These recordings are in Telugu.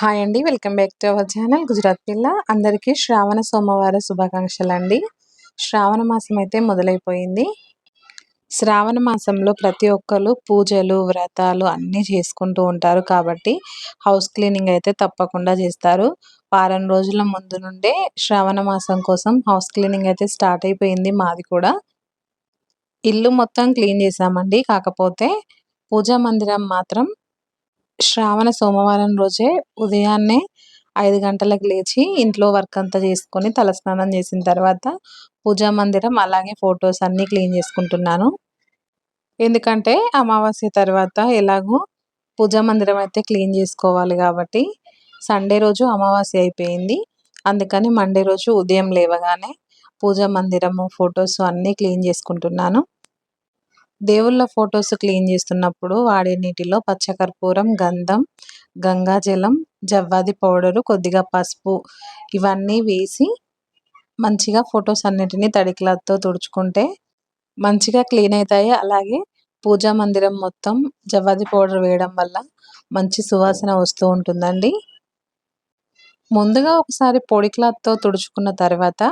హాయ్ అండి welcome back to our channel Gujarat పిల్ల అందరికీ శ్రావణ సోమవార శుభాకాంక్షలు అండి శ్రావణ మాసం అయితే మొదలైపోయింది. శ్రావణ మాసంలో ప్రతి ఒక్కరు పూజలు వ్రతాలు అన్నీ చేసుకుంటూ ఉంటారు కాబట్టి హౌస్ క్లీనింగ్ అయితే తప్పకుండా చేస్తారు. వారం రోజుల ముందు నుండే శ్రావణ మాసం కోసం హౌస్ క్లీనింగ్ అయితే స్టార్ట్ అయిపోయింది మాది కూడా. ఇల్లు మొత్తం క్లీన్ చేసామండి కాకపోతే పూజా మందిరం మాత్రం శ్రావణ సోమవారం రోజే ఉదయాన్నే ఐదు గంటలకు లేచి ఇంట్లో వర్క్ అంతా చేసుకొని తలస్నానం చేసిన తర్వాత పూజా మందిరం అలాగే ఫొటోస్ అన్నీ క్లీన్ చేసుకుంటున్నాను. ఎందుకంటే అమావాస్య తర్వాత ఎలాగో పూజా మందిరం అయితే క్లీన్ చేసుకోవాలి కాబట్టి సండే రోజు అమావాస్య అయిపోయింది. అందుకని మండే రోజు ఉదయం లేవగానే పూజా మందిరము ఫొటోస్ అన్నీ క్లీన్ చేసుకుంటున్నాను. దేవుళ్ళ ఫొటోస్ క్లీన్ చేస్తున్నప్పుడు వాడే నీటిలో పచ్చకర్పూరం గంధం గంగాజలం జవ్వాది పౌడరు కొద్దిగా పసుపు ఇవన్నీ వేసి మంచిగా ఫొటోస్ అన్నిటినీ తడి క్లాత్తో తుడుచుకుంటే మంచిగా క్లీన్ అవుతాయి అలాగే పూజా మందిరం మొత్తం జవ్వాది పౌడర్ వేయడం వల్ల మంచి సువాసన వస్తూ ఉంటుందండి. ముందుగా ఒకసారి పొడి క్లాత్తో తుడుచుకున్న తర్వాత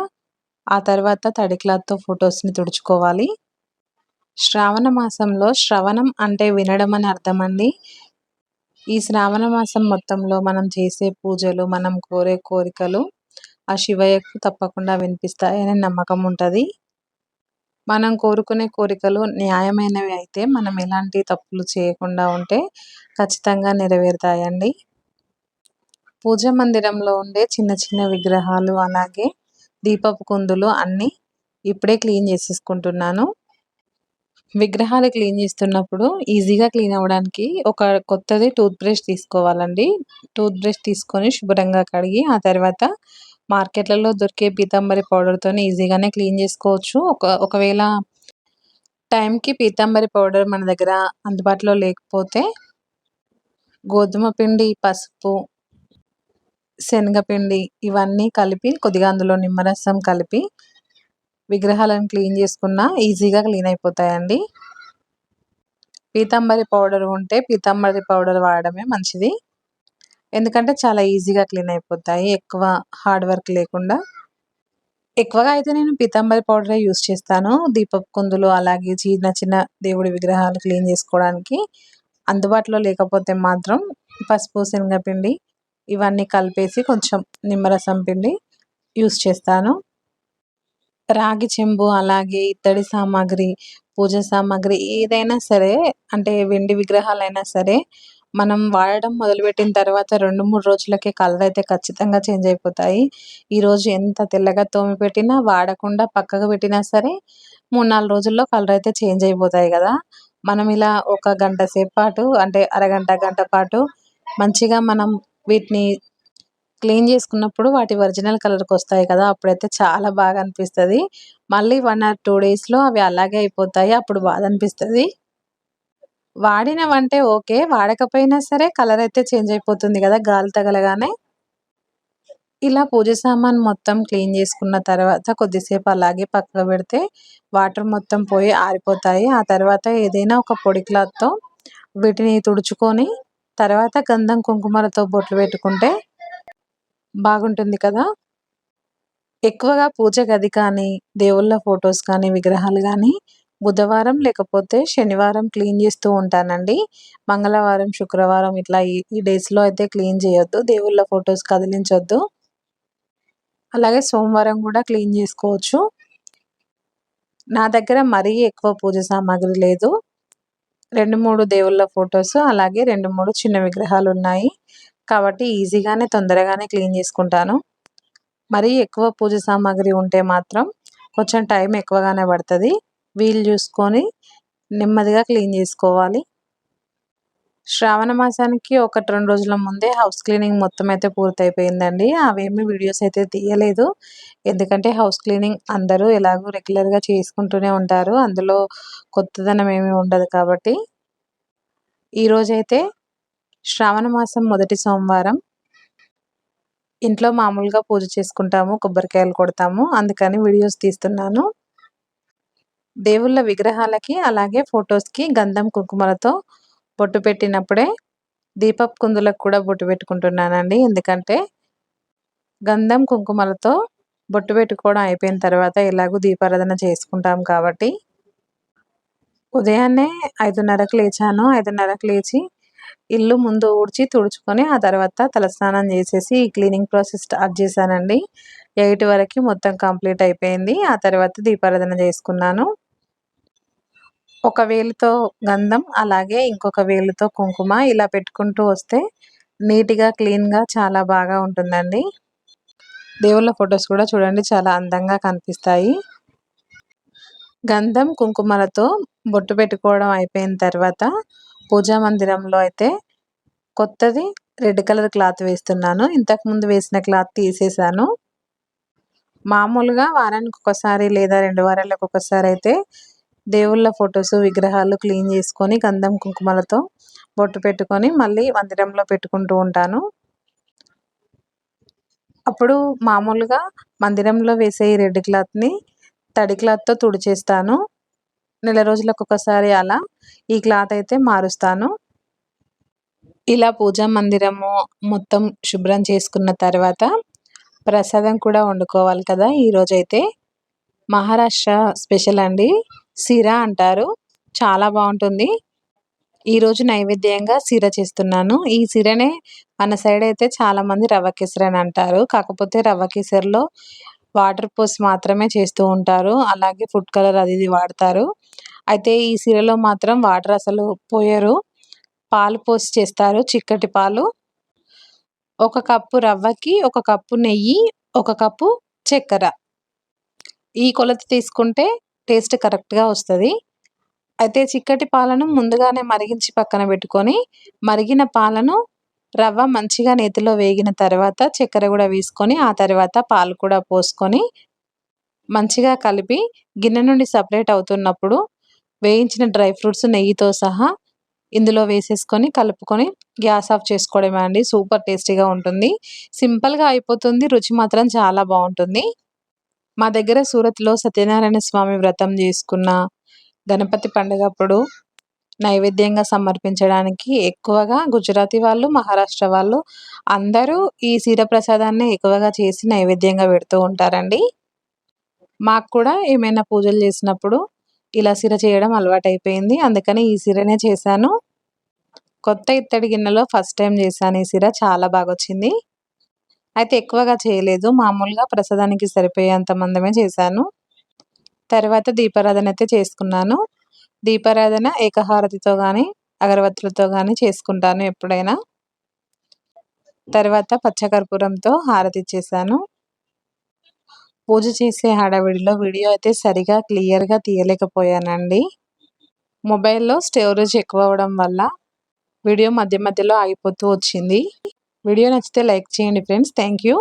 ఆ తర్వాత తడి క్లాత్తో ఫొటోస్ని తుడుచుకోవాలి. శ్రావణ మాసంలో శ్రవణం అంటే వినడం అని అర్థమండి. ఈ శ్రావణ మాసం మొత్తంలో మనం చేసే పూజలు మనం కోరే కోరికలు ఆ శివయ్యకు తప్పకుండా వినిపిస్తాయని నమ్మకం ఉంటుంది. మనం కోరుకునే కోరికలు న్యాయమైనవి అయితే మనం ఎలాంటి తప్పులు చేయకుండా ఉంటే ఖచ్చితంగా నెరవేరుతాయండి. పూజ మందిరంలో ఉండే చిన్న చిన్న విగ్రహాలు అలాగే దీపపు కుందులు అన్నీ ఇప్పుడే క్లీన్ చేసేసుకుంటున్నాను. విగ్రహాలు క్లీన్ చేస్తున్నప్పుడు ఈజీగా క్లీన్ అవ్వడానికి ఒక కొత్తది టూత్ బ్రష్ తీసుకోవాలండి. టూత్ బ్రష్ తీసుకొని శుభ్రంగా కడిగి ఆ తర్వాత మార్కెట్లలో దొరికే పీతాంబరి పౌడర్తో ఈజీగానే క్లీన్ చేసుకోవచ్చు. ఒక ఒకవేళ టైంకి పీతాంబరి పౌడర్ మన దగ్గర అందుబాటులో లేకపోతే గోధుమ పిండి పసుపు శనగపిండి ఇవన్నీ కలిపి కొద్దిగా అందులో నిమ్మరసం కలిపి విగ్రహాలను క్లీన్ చేసుకున్నా ఈజీగా క్లీన్ అయిపోతాయండి. పీతాంబరి పౌడర్ ఉంటే పీతాంబరి పౌడర్ వాడడమే మంచిది. ఎందుకంటే చాలా ఈజీగా క్లీన్ అయిపోతాయి. ఎక్కువ హార్డ్ వర్క్ లేకుండా. ఎక్కువగా అయితే నేను పీతాంబరి పౌడరే యూస్ చేస్తాను. దీపపు కుందులు అలాగే చిన్న చిన్న దేవుడి విగ్రహాలు క్లీన్ చేసుకోవడానికి. అందుబాటులో లేకపోతే మాత్రం పసుపు శనగపిండి ఇవన్నీ కలిపేసి కొంచెం నిమ్మరసం పిండి యూస్ చేస్తాను. రాగి చెంబు అలాగే ఇత్తడి సామాగ్రి పూజ సామాగ్రి ఏదైనా సరే అంటే వెండి విగ్రహాలైనా సరే మనం వాడడం మొదలుపెట్టిన తర్వాత రెండు మూడు రోజులకే కలర్ అయితే ఖచ్చితంగా చేంజ్ అయిపోతాయి. ఈరోజు ఎంత తెల్లగా తోమి పెట్టినా వాడకుండా పక్కకు పెట్టినా సరే మూడు నాలుగు రోజుల్లో కలర్ అయితే చేంజ్ అయిపోతాయి కదా. మనం ఇలా ఒక గంట సేపు పాటు అంటే అరగంట గంట పాటు మంచిగా మనం వీటిని క్లీన్ చేసుకున్నప్పుడు వాటి ఒరిజినల్ కలర్కి వస్తాయి కదా అప్పుడైతే చాలా బాగా అనిపిస్తుంది. మళ్ళీ వన్ ఆర్ టూ డేస్లో అవి అలాగే అయిపోతాయి అప్పుడు బాధ అనిపిస్తుంది. వాడినవంటే ఓకే వాడకపోయినా సరే కలర్ అయితే చేంజ్ అయిపోతుంది కదా గాలి తగలగానే. ఇలా పూజ సామాన్ మొత్తం క్లీన్ చేసుకున్న తర్వాత కొద్దిసేపు అలాగే పక్కకు పెడితే వాటర్ మొత్తం పోయి ఆరిపోతాయి. ఆ తర్వాత ఏదైనా ఒక పొడి క్లాత్తో వీటిని తుడుచుకొని తర్వాత గంధం కుంకుమలతో బొట్లు పెట్టుకుంటే బాగుంటుంది కదా? ఎక్కువగా పూజ గది కానీ దేవుళ్ళ ఫొటోస్ కానీ విగ్రహాలు కానీ బుధవారం లేకపోతే శనివారం క్లీన్ చేస్తూ ఉంటానండి. మంగళవారం శుక్రవారం ఇట్లా ఈ డేస్లో అయితే క్లీన్ చేయొద్దు. దేవుళ్ళ ఫొటోస్ కదిలించొద్దు. అలాగే సోమవారం కూడా క్లీన్ చేసుకోవచ్చు. నా దగ్గర మరీ ఎక్కువ పూజ సామాగ్రి లేదు. రెండు మూడు దేవుళ్ళ ఫొటోస్ అలాగే రెండు మూడు చిన్న విగ్రహాలు ఉన్నాయి. కాబట్టి ఈజీగానే తొందరగానే క్లీన్ చేసుకుంటాను. మరీ ఎక్కువ పూజ సామాగ్రి ఉంటే మాత్రం కొంచెం టైం ఎక్కువగానే పడుతుంది. వీలు చూసుకొని నెమ్మదిగా క్లీన్ చేసుకోవాలి. శ్రావణ మాసానికి ఒకటి రెండు రోజుల ముందే హౌస్ క్లీనింగ్ మొత్తం అయితే పూర్తయిపోయిందండి. అవేమి వీడియోస్ అయితే తీయలేదు. ఎందుకంటే హౌస్ క్లీనింగ్ అందరూ ఎలాగో రెగ్యులర్గా చేసుకుంటూనే ఉంటారు. అందులో కొత్తదనం ఏమీ ఉండదు కాబట్టి. ఈరోజైతే శ్రావణ మాసం మొదటి సోమవారం. ఇంట్లో మామూలుగా పూజ చేసుకుంటాము కొబ్బరికాయలు కొడతాము అందుకని వీడియోస్ తీస్తున్నాను. దేవుళ్ళ విగ్రహాలకి అలాగే ఫొటోస్కి గంధం కుంకుమలతో బొట్టు పెట్టినప్పుడే దీపపు కుందులకు కూడా బొట్టు పెట్టుకుంటున్నానండి. ఎందుకంటే గంధం కుంకుమలతో బొట్టు పెట్టుకోవడం అయిపోయిన తర్వాత ఎలాగో దీపారాధన చేసుకుంటాం కాబట్టి. ఉదయాన్నే ఐదున్నరకు లేచాను. ఐదున్నరకు లేచి ఇల్లు ముందు ఊడ్చి తుడుచుకొని ఆ తర్వాత తలస్నానం చేసేసి ఈ క్లీనింగ్ ప్రాసెస్ స్టార్ట్ చేశానండి. ఎయిట్ వరకు మొత్తం కంప్లీట్ అయిపోయింది. ఆ తర్వాత దీపారాధన చేసుకున్నాను. ఒక వేలుతో గంధం అలాగే ఇంకొక వేలుతో కుంకుమ ఇలా పెట్టుకుంటూ వస్తే నీట్గా క్లీన్గా చాలా బాగా ఉంటుందండి. దేవుళ్ళ ఫొటోస్ కూడా చూడండి చాలా అందంగా కనిపిస్తాయి. గంధం కుంకుమలతో బొట్టు పెట్టుకోవడం అయిపోయిన తర్వాత పూజా మందిరంలో అయితే కొత్తది రెడ్ కలర్ క్లాత్ వేస్తున్నాను. ఇంతకుముందు వేసిన క్లాత్ తీసేసాను మామూలుగా వారానికి ఒకసారి లేదా రెండు వారాలకు ఒకసారి అయితే దేవుళ్ళ ఫొటోస్ విగ్రహాలు క్లీన్ చేసుకొని గంధం కుంకుమలతో బొట్టు పెట్టుకొని మళ్ళీ మందిరంలో పెట్టుకుంటూ ఉంటాను. అప్పుడు మామూలుగా మందిరంలో వేసే ఈ రెడ్ క్లాత్ని తడి క్లాత్తో తుడిచేస్తాను. నెల రోజులకు ఒకసారి అలా ఈ క్లాత్ అయితే మారుస్తాను. ఇలా పూజా మందిరము మొత్తం శుభ్రం చేసుకున్న తర్వాత ప్రసాదం కూడా వండుకోవాలి కదా ఈరోజైతే మహారాష్ట్ర స్పెషల్ అండి. సిరా అంటారు. చాలా బాగుంటుంది. ఈరోజు నైవేద్యంగా సిర చేస్తున్నాను. ఈ సిరనే మన సైడ్ అయితే చాలామంది రవ్వ కేసరి అని అంటారు. కాకపోతే రవ్వ కేసరిలో వాటర్ పోసి మాత్రమే చేస్తూ ఉంటారు. అలాగే ఫుడ్ కలర్ అది ఇది వాడతారు. అయితే ఈ సిరలో మాత్రం వాటర్ అసలు పోయరు. పాలు పోసి చేస్తారు చిక్కటి పాలు. ఒక కప్పు రవ్వకి ఒక కప్పు నెయ్యి ఒక కప్పు చక్కెర. ఈ కొలత తీసుకుంటే టేస్ట్ కరెక్ట్గా వస్తుంది. అయితే చిక్కటి పాలను ముందుగానే మరిగించి పక్కన పెట్టుకొని మరిగిన పాలను రవ్వ మంచిగా నేతిలో వేగిన తర్వాత చక్కెర కూడా వేసుకొని ఆ తర్వాత పాలు కూడా పోసుకొని మంచిగా కలిపి గిన్నె నుండి సపరేట్ అవుతున్నప్పుడు వేయించిన డ్రై ఫ్రూట్స్ నెయ్యితో సహా ఇందులో వేసేసుకొని కలుపుకొని గ్యాస్ ఆఫ్ చేసుకోవడమే అండి. సూపర్ టేస్టీగా ఉంటుంది. సింపుల్గా అయిపోతుంది. రుచి మాత్రం చాలా బాగుంటుంది. మా దగ్గర సూరత్లో సత్యనారాయణ స్వామి వ్రతం చేసుకున్న గణపతి పండుగప్పుడు నైవేద్యంగా సమర్పించడానికి ఎక్కువగా గుజరాతీ వాళ్ళు మహారాష్ట్ర వాళ్ళు అందరూ ఈ సీర ప్రసాదాన్ని ఎక్కువగా చేసి నైవేద్యంగా పెడుతూ ఉంటారండి. మాకు కూడా ఏమైనా పూజలు చేసినప్పుడు ఇలా సిర చేయడం అలవాటైపోయింది. అందుకని ఈ సిరనే చేశాను. కొత్త ఇత్తడి గిన్నెలో ఫస్ట్ టైం చేశాను ఈ సిర. చాలా బాగా వచ్చింది అయితే ఎక్కువగా చేయలేదు. మామూలుగా ప్రసాదానికి సరిపోయేంత మందమే చేశాను. తర్వాత దీపారాధన అయితే చేసుకున్నాను. దీపారాధన ఏకహారతితో కానీ అగరబత్తులతో కానీ చేసుకుంటాను ఎప్పుడైనా. తర్వాత పచ్చకర్పూరంతో హారతి చేశాను. పూజ చేసే హడావిడిలో వీడియో అయితే సరిగా క్లియర్గా తీయలేకపోయానండి. మొబైల్లో స్టోరేజ్ ఎక్కువ అవ్వడం వల్ల వీడియో మధ్య మధ్యలో ఆగిపోతూ వచ్చింది. వీడియో నచ్చితే లైక్ చేయండి ఫ్రెండ్స్. Thank you.